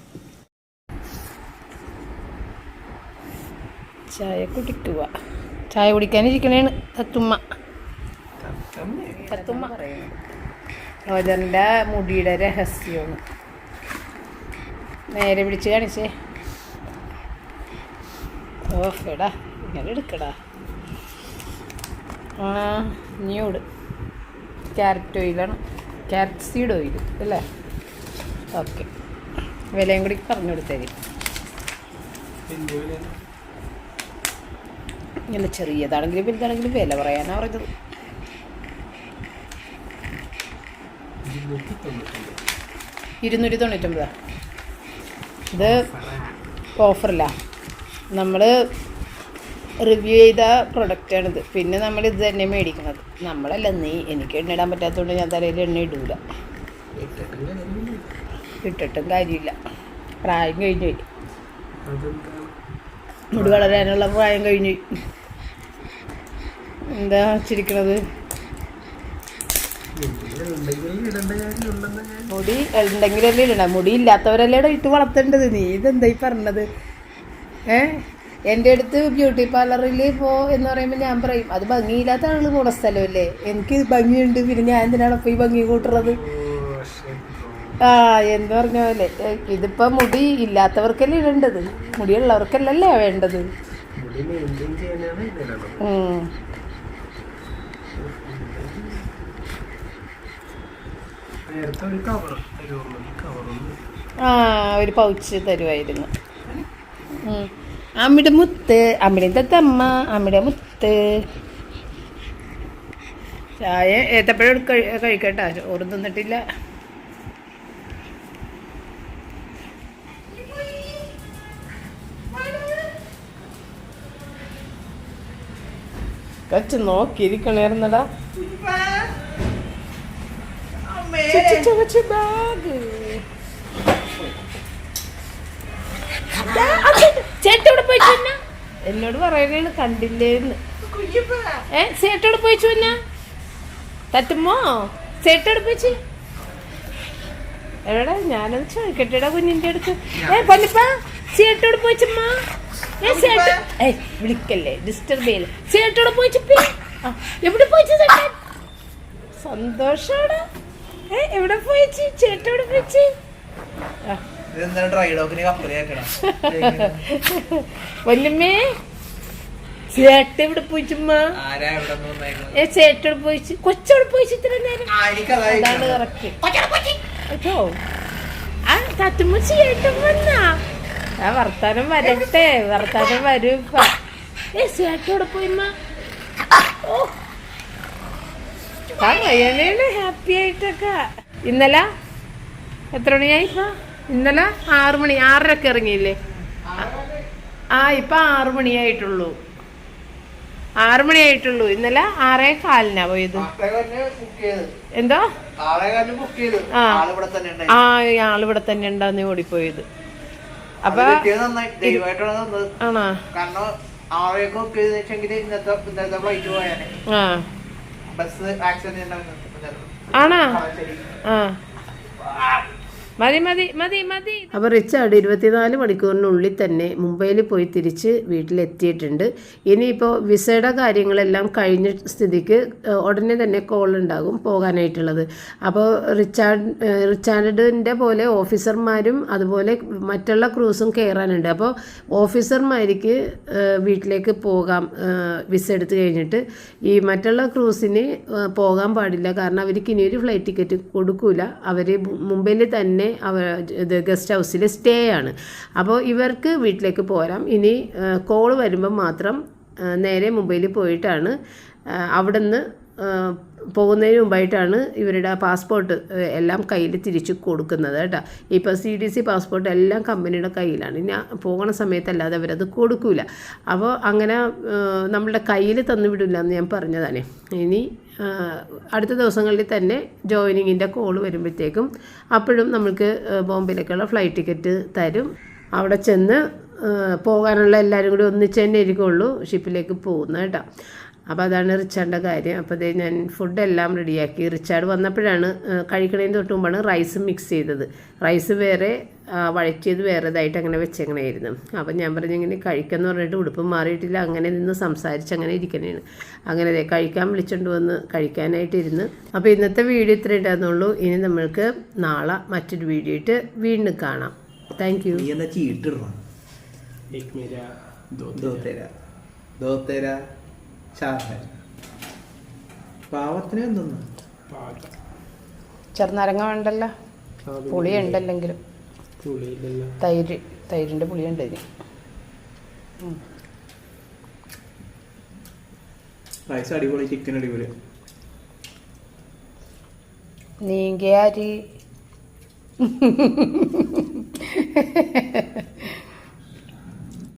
ചായ കുടിക്കുക. ചായ കുടിക്കാനിരിക്കണേണ് തത്തുമ്മ. തത്തുമ്മ. റോജറിന്റെ മുടിയുടെ രഹസ്യമാണ്. നേരെ പിടിച്ച് കാണിച്ചേ. ഓഫ് എടാ ഇങ്ങനെ എടുക്കടാ. ആ ഇനിയോട് ക്യാരറ്റ് ഓയിലാണ്. ക്യാരറ്റ് സീഡ് ഓയിൽ അല്ലേ? ഓക്കെ. വിലയും കൂടി പറഞ്ഞു കൊടുത്തേക്ക് ഇങ്ങനെ ചെറിയതാണെങ്കിലും വലുതാണെങ്കിലും വില പറയാനാ പറഞ്ഞത്. ഇരുന്നൂറ്റി തൊണ്ണൂറ്റൊമ്പതാ ഇത് ഓഫറില്ല നമ്മൾ റിവ്യൂ ചെയ്ത പ്രൊഡക്റ്റാണിത്. പിന്നെ നമ്മൾ ഇത് തന്നെ മേടിക്കുന്നത്. നമ്മളല്ല നീ എനിക്ക് എണ്ണ ഇടാൻ പറ്റാത്തതുകൊണ്ട് ഞാൻ തലയിൽ എണ്ണ ഇടൂല. ഇട്ടിട്ടും കാര്യമില്ല. പ്രായം കഴിഞ്ഞു പോയി. മുടി വളരാനുള്ള പ്രായം കഴിഞ്ഞു. എന്താ ചിരിക്കണത്? മുടി ഉണ്ടെങ്കിലല്ലേ ഇടണ്ട മുടി ഇല്ലാത്തവരല്ലേ ഇട്ട് വളർത്തേണ്ടത്? നീ ഇതെന്തായി പറഞ്ഞത്? ഏ? എന്റെ അടുത്ത് ബ്യൂട്ടി പാർലറിൽ പോ എന്ന് പറയുമ്പോൾ ഞാൻ പറയും അത് ഭംഗിയില്ലാത്ത ആളുകൾ കൂടെ സ്ഥലമല്ലേ? എനിക്ക് ഭംഗിയുണ്ട്. പിന്നെ ഞാൻ എന്തിനാണ് ഇപ്പോൾ ഈ ഭംഗി കൂട്ടുള്ളത് ആ എന്ത് പറഞ്ഞ പോലെ. ഇതിപ്പോൾ ഇതിപ്പോ മുടി ഇല്ലാത്തവർക്കല്ലേ ഇടേണ്ടത്? മുടിയുള്ളവർക്കല്ലല്ലേ വേണ്ടത്? ഉം. നേരത്തെ ഒരു കവർ തരുള്ളൂ കവറൊന്നും ആ ഒരു പൗച്ച് തരുമായിരുന്നു. അമ്മിടെ മുത്ത് അമ്മിടെ തമ്മ അമ്മിടെ മുത്ത്. ചായ ഏത്തപ്പഴം കഴി- കഴിക്കട്ടാ. ചോറ് തിന്നിട്ടില്ല. കച്ച് നോക്കിയിരിക്കണേർന്നടാ ചേട്ടോട് പോയി ചുന്ന എന്നോട് പറയുന്നത് കണ്ടില്ലേന്ന് ഏ ചേട്ടോട് പോയി ചുന്ന തട്ടുമോ ചേട്ടോട് പോയി എവിടെ ഞാനത് ചോദിക്കട്ടെടാ കുഞ്ഞിന്റെ അടുത്ത് ഏ പന്നിപ്പ ചേട്ടോട് പോയി ചുമ്മാ. ഏ ചേട്ട ഏ വിളിക്കല്ലേ? ഡിസ്റ്റർബ് ചെയ്യല്ലേ? ചേട്ടോട് പോയി ചുപ്പി എവിടെ പോയി ചേട്ടൻ സന്തോഷാടാ. എവിടെ പോയിച്ച്? വല്യമ്മേ ചേട്ട എവിടെ ഇവിടെ ഇത്ര നേരം? അതാണ് കറക്റ്റ്. കേട്ടോ ആ ചേട്ടൻ വന്നാ? ആ വർത്താനം വരട്ടെ വർത്താനം വരും ഏ ചേട്ടോടെ പോയിമ്മ ഓ ഹാപ്പി ആയിട്ടൊക്കെ. ഇന്നലെ എത്ര മണിയായി? ഇപ്പൊ ഇന്നലെ ആറ് മണി ആറരക്ക് ഇറങ്ങിയില്ലേ? ആ ഇപ്പൊ ആറു മണിയായിട്ടുള്ളൂ. ആറു മണിയായിട്ടുള്ളൂ. ഇന്നലെ ആറേ കാലിനാ പോയത്. ആളെക്കാരന് ബുക്ക് ചെയ്ത്. എന്തോ? ആളെക്കാരന് ബുക്ക് ചെയ്ത്. ആ. ആളിവിടെ തന്നെ ഉണ്ടായി. ആ ആളിവിടെ തന്നെ ഉണ്ടാന്ന് ഓടിപ്പോയത്. അപ്പൊ ആണോ? ആ. ബസ് ആക്സിഡന്റ് ഉണ്ടായിരുന്നു ആണോ ശരി ആ മതി മതി മതി മതി. അപ്പോൾ റിച്ചാർഡ് ഇരുപത്തിനാല് മണിക്കൂറിനുള്ളിൽ തന്നെ മുംബൈയിൽ പോയി തിരിച്ച് വീട്ടിലെത്തിയിട്ടുണ്ട്. ഇനിയിപ്പോൾ വിസയുടെ കാര്യങ്ങളെല്ലാം കഴിഞ്ഞ സ്ഥിതിക്ക് ഉടനെ തന്നെ കോൾ ഉണ്ടാകും പോകാനായിട്ടുള്ളത്. അപ്പോൾ റിച്ചാർഡ് റിച്ചാർഡിന്റെ പോലെ ഓഫീസർമാരും അതുപോലെ മറ്റുള്ള ക്രൂസും കയറാനുണ്ട്. അപ്പോൾ ഓഫീസർമാർക്ക് വീട്ടിലേക്ക് പോകാം വിസ എടുത്തു കഴിഞ്ഞിട്ട്. ഈ മറ്റുള്ള ക്രൂസിന് പോകാൻ പാടില്ല. കാരണം അവർക്ക് ഇനിയൊരു ഫ്ലൈറ്റ് ടിക്കറ്റ് കൊടുക്കില്ല അവർ മുംബൈയിൽ തന്നെ അവർ ഇത് ഗസ്റ്റ് ഹൗസിൽ സ്റ്റേ ആണ്. അപ്പോൾ ഇവർക്ക് വീട്ടിലേക്ക് പോരാം. ഇനി കോൾ വരുമ്പം മാത്രം നേരെ മുംബൈയിൽ പോയിട്ടാണ് അവിടെ നിന്ന് പോകുന്നതിന് മുമ്പായിട്ടാണ് ഇവരുടെ പാസ്പോർട്ട് എല്ലാം കയ്യിൽ തിരിച്ചു കൊടുക്കുന്നത് കേട്ടോ. ഇപ്പോൾ സി ഡി സി പാസ്പോർട്ട് എല്ലാം കമ്പനിയുടെ കയ്യിലാണ്. ഇനി പോകണ സമയത്തല്ലാതെ അവരത് കൊടുക്കില്ല അപ്പോൾ അങ്ങനെ നമ്മളുടെ കയ്യിൽ തന്നു വിടില്ല എന്ന് ഞാൻ പറഞ്ഞതാണ്. ഇനി അടുത്ത ദിവസങ്ങളിൽ തന്നെ ജോയിനിങ്ങിന്റെ കോൾ വരുമ്പോഴത്തേക്കും അപ്പോഴും ഏഹ്, ബോംബെയിലേക്കുള്ള ഫ്ലൈറ്റ് ടിക്കറ്റ് തരും. അവിടെ ചെന്ന് പോകാനുള്ള എല്ലാവരും കൂടി ഒന്നിച്ച് തന്നെ ഇരിക്കുള്ളൂ ഷിപ്പിലേക്ക് പോകുന്നത് കേട്ടോ. അപ്പോൾ അതാണ് റിച്ചാർഡിന്റെ കാര്യം. അപ്പോൾ അതേ ഞാൻ ഫുഡെല്ലാം റെഡിയാക്കി റിച്ചാർഡ് വന്നപ്പോഴാണ് കഴിക്കണതിന് തൊട്ട് മുമ്പാണ് റൈസ് മിക്സ് ചെയ്തത്. റൈസ് വേറെ വഴറ്റിയത് വേറെതായിട്ട് അങ്ങനെ വെച്ചെങ്ങനെയായിരുന്നു അപ്പം ഞാൻ പറഞ്ഞു ഇങ്ങനെ കഴിക്കാമെന്ന് പറഞ്ഞിട്ട് ഉടുപ്പ് മാറിയിട്ടില്ല. അങ്ങനെ നിന്ന് സംസാരിച്ച് അങ്ങനെ ഇരിക്കണേന്. അങ്ങനെ കഴിക്കാൻ വിളിച്ചുകൊണ്ട് വന്ന് കഴിക്കാനായിട്ടിരുന്നു. അപ്പോൾ ഇന്നത്തെ വീഡിയോ ഇത്ര ഉണ്ടായിരുന്നുള്ളൂ. ഇനി നമ്മൾക്ക് നാളെ മറ്റൊരു വീഡിയോ ഇട്ട് വീണ്ടും കാണാം. Thank you ചീട്ടിടണം? ദോ തേരാ പാവത്തിന് എന്തൊന്നും? पाँच ചെറുനാരങ്ങ വേണ്ടല്ലോ. പുളി ഉണ്ടല്ലെങ്കിലും തൈര് തൈരിന്റെ പുളി ഇനി. റൈസ് അടിപൊളി ചിക്കൻ അടിപൊളി. നീങ്കയാരി.